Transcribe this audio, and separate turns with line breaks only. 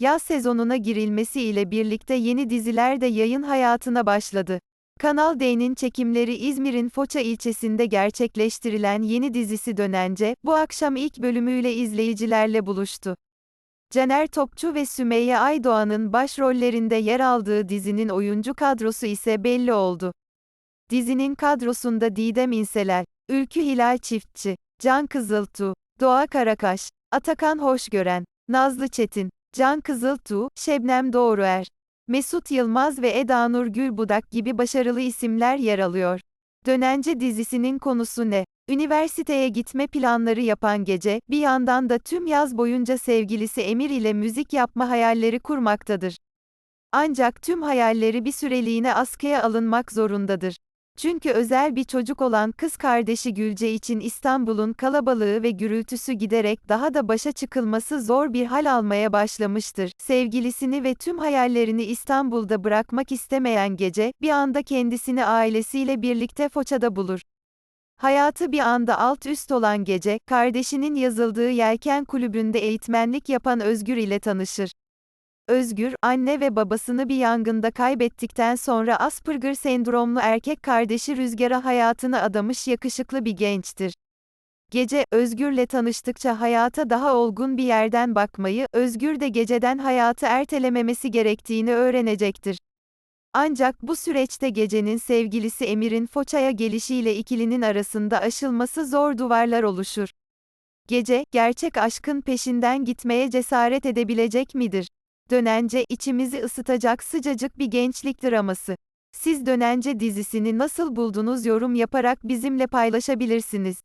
Yaz sezonuna girilmesi ile birlikte yeni diziler de yayın hayatına başladı. Kanal D'nin çekimleri İzmir'in Foça ilçesinde gerçekleştirilen yeni dizisi Dönence, bu akşam ilk bölümüyle izleyicilerle buluştu. Caner Topçu ve Sümeyye Aydoğan'ın başrollerinde yer aldığı dizinin oyuncu kadrosu ise belli oldu. Dizinin kadrosunda Didem İnselel, Ülkü Hilal Çiftçi, Can Kızıltuğ, Doğa Karakaş, Atakan Hoşgören, Nazlı Çetin, Can Kızıltuğ, Şebnem Doğruer, Mesut Yılmaz ve Eda Nur Gülbudak gibi başarılı isimler yer alıyor. Dönence dizisinin konusu ne? Üniversiteye gitme planları yapan gece, bir yandan da tüm yaz boyunca sevgilisi Emir ile müzik yapma hayalleri kurmaktadır. Ancak tüm hayalleri bir süreliğine askıya alınmak zorundadır. Çünkü özel bir çocuk olan kız kardeşi Gülce için İstanbul'un kalabalığı ve gürültüsü giderek daha da başa çıkılması zor bir hal almaya başlamıştır. Sevgilisini ve tüm hayallerini İstanbul'da bırakmak istemeyen gece, bir anda kendisini ailesiyle birlikte Foça'da bulur. Hayatı bir anda alt üst olan gece, kardeşinin yazıldığı yelken kulübünde eğitmenlik yapan Özgür ile tanışır. Özgür, anne ve babasını bir yangında kaybettikten sonra Asperger sendromlu erkek kardeşi Rüzgar'a hayatını adamış yakışıklı bir gençtir. Gece, Özgür'le tanıştıkça hayata daha olgun bir yerden bakmayı, Özgür de geceden hayatı ertelememesi gerektiğini öğrenecektir. Ancak bu süreçte gecenin sevgilisi Emir'in Foça'ya gelişiyle ikilinin arasında aşılması zor duvarlar oluşur. Gece, gerçek aşkın peşinden gitmeye cesaret edebilecek midir? Dönence, içimizi ısıtacak sıcacık bir gençlik draması. Siz Dönence dizisini nasıl buldunuz yorum yaparak bizimle paylaşabilirsiniz.